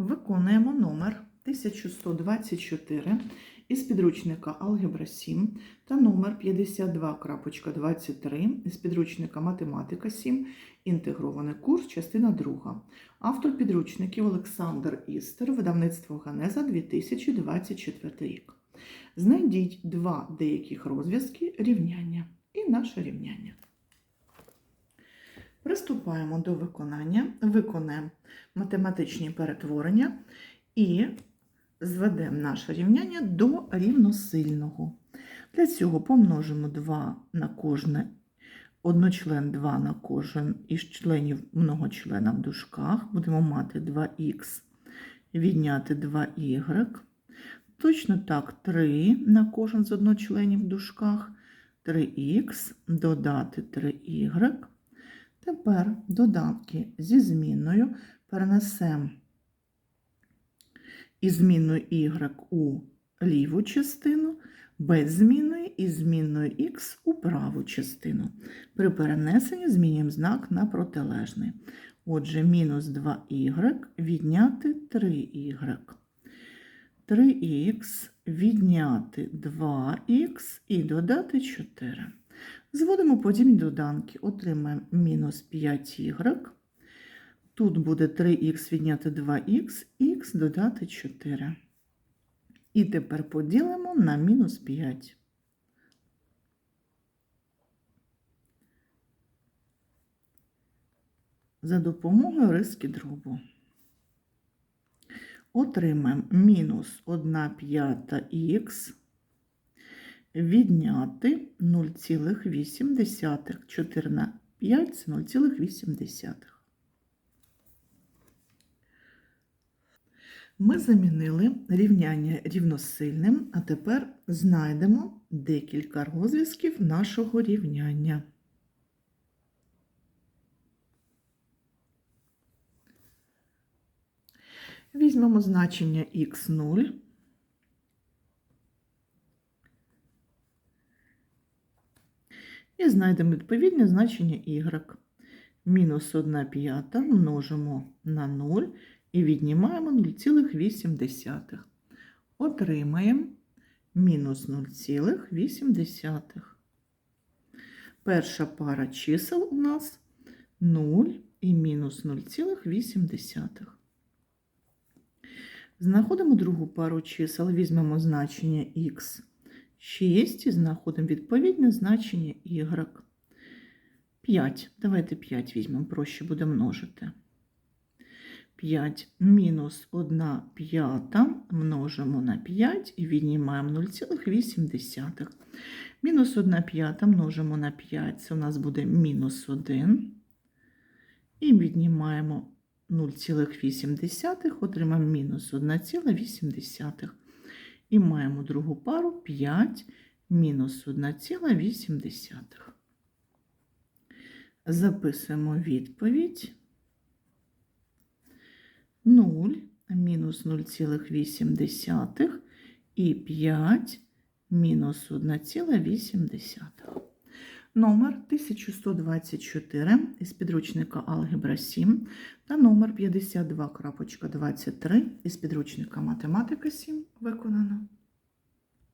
Виконуємо номер 1124 із підручника Алгебра 7 та номер 52.23 із підручника Математика 7, інтегрований курс, частина 2. Автор підручників Олександр Істер, видавництво Ганеза 2024 рік. Знайдіть два деяких розв'язки рівняння і наше рівняння. Приступаємо до виконання, виконаємо математичні перетворення і зведемо наше рівняння до рівносильного. Для цього помножимо 2 на кожне, одночлен 2 на кожен із членів многочлена в дужках. Будемо мати 2х відняти 2y. Точно так 3 на кожен з одночленів в дужках, 3х додати 3y. Тепер додатки зі зміною перенесемо із змінною y у ліву частину, без змінної і змінною x у праву частину. При перенесенні змінюємо знак на протилежний. Отже, мінус 2y відняти 3y. 3х відняти 2х і додати 4. Зводимо подібні доданки, отримаємо мінус 5y. Тут буде 3х відняти 2х, х додати 4. І тепер поділимо на мінус 5. За допомогою риски дробу. Отримаємо мінус 1 п'ята х відняти 0,8. 4 на 5 це 0,8. Ми замінили рівняння рівносильним, а тепер знайдемо декілька розв'язків нашого рівняння. Візьмемо значення х0. І знайдемо відповідне значення y. Мінус 1 п'ята множимо на 0 і віднімаємо 0,8. Отримаємо мінус 0,8. Перша пара чисел у нас 0 і мінус 0,8. Знаходимо другу пару чисел, візьмемо значення х 6 і знаходимо відповідне значення y. 5. Давайте 5 візьмемо, проще буде множити. 5 мінус 1 п'ята множимо на 5 і віднімаємо 0,8. Мінус 1 п'ята множимо на 5, це у нас буде мінус 1. І віднімаємо 0,8, отримаємо мінус 1,8. І маємо другу пару 5 мінус 1,8. Записуємо відповідь. 0 мінус 0,8 і 5 мінус 1,8. Номер 1124 із підручника Алгебра 7 та номер 52.23 із підручника Математика 7 виконано.